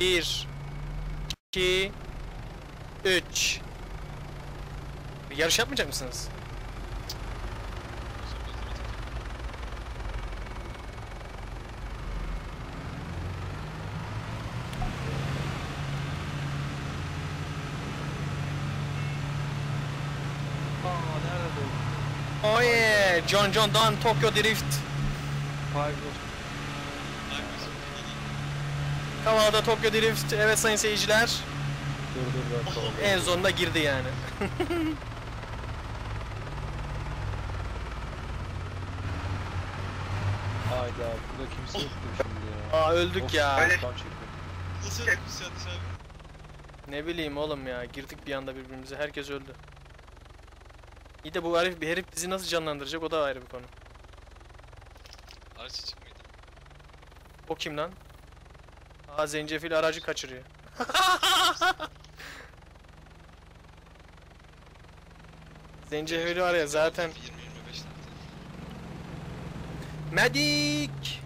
1 2 3 Bir yarış yapmayacak mısınız? Bu? Oh! John John Don Tokyo Drift. Paydos. Kavala'da Tokyo Drift. Evet sayın seyirciler. Dur dur ben tamam. En sonunda girdi yani. Hayda burada kimse yoktu şimdi ya. Aa öldük Of, ya. Öyle. Nasıl yapmış yanlış abi? Ne bileyim oğlum ya. Girdik bir anda birbirimize. Herkes öldü. İyi de bu herif, bir herif bizi nasıl canlandıracak o da ayrı bir konu. Araç için miydi? O kim lan? Aa zencefil aracı kaçırıyor. zencefil var ya zaten 20-25 tane. Medik